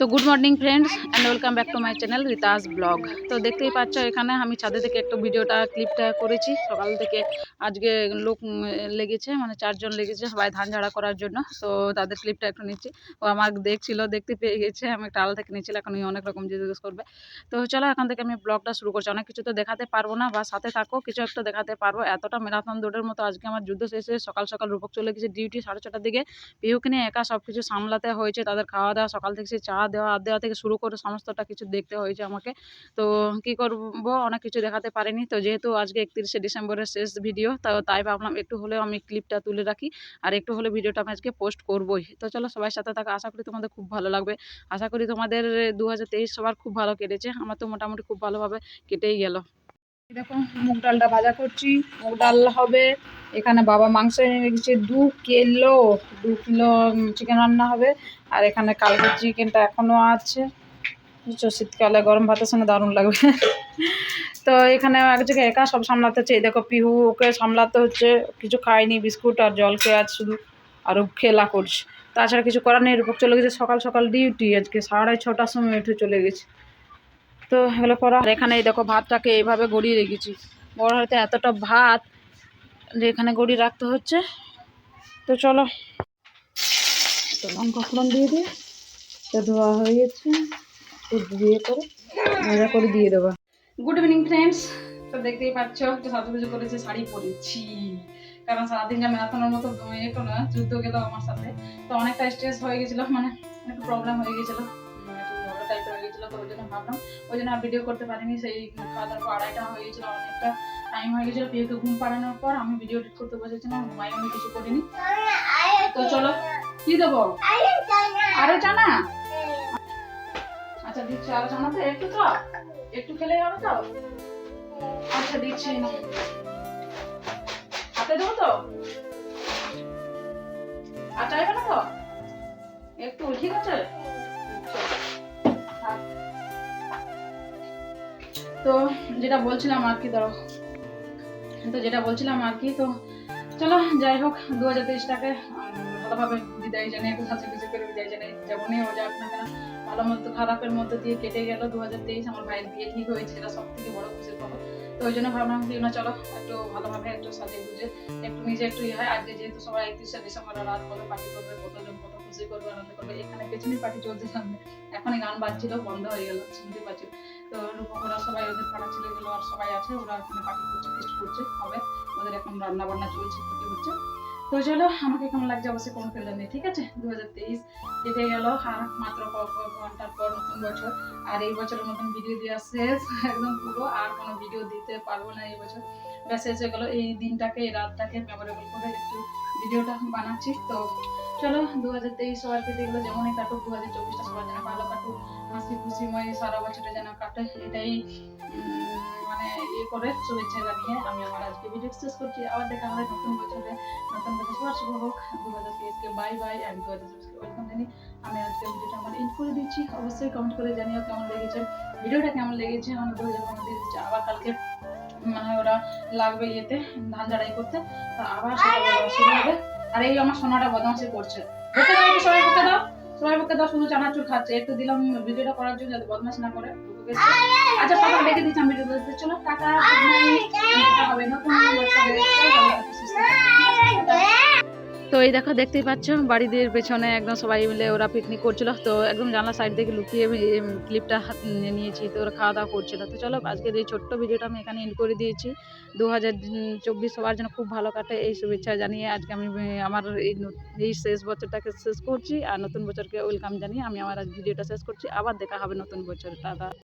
তো good morning friends and welcome back to my channel Rita's blog তো দেখতেই পাচ্ছ, এখানে আমি ছাদে থেকে একটু ভিডিওটা ক্লিপটা করেছি। সকাল থেকে আজকে লোক লেগেছে মানে চারজন লেগেছে সবাই ধান ঝাড়া করার জন্য। তো তাদের ক্লিপটা একটু নিচ্ছি। ও আমার দেখছিল, দেখতে পেয়ে গেছে, আমি একটা আল থেকে নিচ্ছিল, এখন অনেক রকম জিজ্ঞেস করবে। তো চলো, এখান থেকে আমি ব্লগটা শুরু করছি। অনেক কিছু তো দেখাতে পারব না, বা সাথে থাকো, কিছু একটা দেখাতে পারব। এতটা ম্যারাথন দৌড়ের মতো আজকে আমার যুদ্ধ শেষে সকাল সকাল রূপক চলে গেছে ডিউটি সাড়ে ছটার দিকে। পিহুকে নিয়ে একা সব কিছু সামলাতে হয়েছে, তাদের খাওয়া দাওয়া সকাল থেকে সে চা দেওয়া দেওয়া থেকে শুরু করে সমস্তটা কিছু দেখতে হয়েছে আমাকে। তো কি করব? অনেক কিছু দেখাতে পারিনি। তো যেহেতু আজকে একত্রিশে ডিসেম্বরের শেষ ভিডিও, তো তাই ভাবলাম একটু হলেও আমি ক্লিপটা তুলে রাখি। আর একটু হলে ভিডিওটা আমি আজকে পোস্ট করবই। তো চলো সবাই সাথে থাকা। আশা করি তোমাদের খুব ভালো লাগবে। আশা করি তোমাদের দু হাজার তেইশ সবার খুব ভালো কেটেছে। আমার তো মোটামুটি খুব ভালোভাবে কেটেই গেল। দেখো মুগ ডালটা ভাজা করছি, মুগ ডাল হবে, এখানে বাবা মাংস এনে রেখেছে, দু কিলো দু কিলো চিকেন রান্না হবে, আর এখানে কালকের চিকেনটা এখনও আছে। বুঝছ, শীতকালে গরম ভাতের সঙ্গে দারুণ লাগবে। তো এখানে এক জায়গায় একা সব সামলাতে হচ্ছে এই দেখো, পিহু ওকে সামলাতে হচ্ছে, কিছু খায়নি, বিস্কুট আর জল খেয়ে আছে শুধু আর খেলা করছে। তাছাড়া কিছু করার নেই, রূপক চলে গেছে সকাল সকাল ডিউটি আজকে সাড়ে ছটার সময় উঠে চলে গেছে। তো এগুলো করা এখানে দেখো ভাতটাকে এইভাবে গড়িয়ে রেখেছি। বড় হয়তো এতটা ভাত যে এখানে গড়িয়ে রাখতে হচ্ছে। তো চলো। তো লঙ্কা ফোড়ন দিয়ে দিই। তো ধোয়া হয়ে গেছে। তো দিয়ে করে ভাজা করে দিয়ে দেবো। গুড ইভিনিং ফ্রেন্ডস তো দেখতেই পাচ্ছ একটু সাজুগুজু করেছে শাড়ি পরেছি। কারণ সারাদিন যা ম্যারাথনের মতো ইয়ে করল যুদ্ধ গেল আমার সাথে। তো অনেকটা স্ট্রেস হয়ে গেছিল মানে একটু প্রবলেম হয়ে গেছিল। হয়ে গেছিল তো ওই জন্য ভাবলাম, ওই জন্য আর ভিডিও করতে পারিনি। সেই খাওয়া দাওয়ার আড়াইটা হয়ে গেছিল অনেকটা টাইম হয়ে গেছিল। পিওকে ঘুম পাড়ানোর পর আমি ভিডিও এডিট করতে বসেছিলাম, ঘুমাই আমি কিছু করিনি। তো চলো, কি দেবো? আরও জানা আচ্ছা দিচ্ছি আরও জানাতে একটু তো। একটু খেলে হবে তো? আচ্ছা দিচ্ছি। না হাতে দেবো তো? আর চাইবে না তো? একটু, ঠিক আছে? তো যেটা বলছিলাম আর কি, ধরো। তো যেটা বলছিলাম আর কি, তো চলো যাই হোক দু হাজার তেইশটাকে ভালোভাবে বিদায় জানাই একটু হাসি খুশি করে বিদায় জানাই যেমনই ও যাক না কেন ভালো মতো, খারাপের মধ্যে দিয়ে কেটে গেল দু হাজার তেইশ, আমার ভাইয়ের বিয়ে ঠিক হয়েছে, এটা সব থেকে বড় খুশির খবর। তো ওই জন্য ভাবলাম কি না চলো, একটু ভালোভাবে একটু সাজিয়ে গুজে, একটু নিজে একটু ইয়ে হয়। আজকে যেহেতু সবাই একত্রিশে ডিসেম্বর রাত করে পার্টি করবে, কতজন কত খুশি করবে আনন্দ করবে, এখানে পেছনে পার্টি চলছে সামনে। এখনই গান বাজছিল, বন্ধ হয়ে গেল শুনতে পাচ্ছি। তো ওদের পাড়া ছেলেগুলো আর সবাই আছে, ওরা এখানে পার্টি করছে ফিস্ট করছে হবে ওদের এখন রান্না বান্না চলছে, কি হচ্ছে। তো চলো, আমাকে কেমন লাগছে অবশ্যই কোনো ফেলে নেই ঠিক আছে? দু হাজার তেইশ কেটে গেল আর মাত্র ক- ক- ঘণ্টার পর নতুন বছর। আর এই বছরের মতন ভিডিও দেওয়া শেষ, একদম পুরো, আর কোনো ভিডিও দিতে পারব না এই বছর। ব্যাস শেষ হয়ে গেলো এই দিনটাকে, এই রাতটাকে মেমোরেবল করে একটু ভিডিওটা বানাচ্ছি। তো চলো দু হাজার তেইশ কেটে গেলো যেমনই কাটুক দু হাজার চব্বিশটা সবার যেন ভালো কাটুক। হাসি খুশিময় সারা বছরটা যেন কাটে, এটাই মানে ইয়ে করে শুভেচ্ছা জানিয়ে আমি আমার আজকে ভিডিও শেষ করছি। আবার দেখা হবে নতুন বছরে, নতুন বছর সবার শুভ হোক। দু হাজার তেইশকে বাই বাই অ্যান্ড দু হাজার চব্বিশকে ওয়েলকাম জানিয়ে আমি আজকে ভিডিওটা আমার এন্ড করে দিচ্ছি। অবশ্যই কমেন্ট করে জানিও কেমন লেগেছে ভিডিওটা কেমন লেগেছে, আমার দু হাজার আবার কালকে মানে ওরা লাগবে ইয়েতে, ধান ঝাড়াই করতে। তা আবার হবে আর এই আমার সোনাটা বদমাশি করছে। একটু, সবাই পক্ষে দাও। সবাই বুকে দাও, শুধু চানাচুর খাচ্ছে। একটু দিলাম ভিডিওটা করার জন্য যাতে বদমাশ না করে। আচ্ছা পাপা ডেকে দিচ্ছি আমি ভিডিও চলো, টাটা হবে নতুন এই দেখো, দেখতেই পাচ্ছ, বাড়িদের পেছনে একদম সবাই মিলে ওরা পিকনিক করছিল। তো একদম জানলা সাইড থেকে লুকিয়ে ক্লিপটা নিয়েছি, তো ওরা খাওয়া দাওয়া করছিল। তো চলো, আজকের এই ছোট্ট ভিডিওটা আমি এখানে এন্ড করে দিয়েছি। দু হাজার চব্বিশ সবার জন্য খুব ভালো কাটে, এই শুভেচ্ছা জানিয়ে আজকে আমি আমার এই শেষ বছরটাকে শেষ করছি। আর নতুন বছরকে ওয়েলকাম জানিয়ে আমি আমার ভিডিওটা শেষ করছি। আবার দেখা হবে নতুন বছর, টাটা।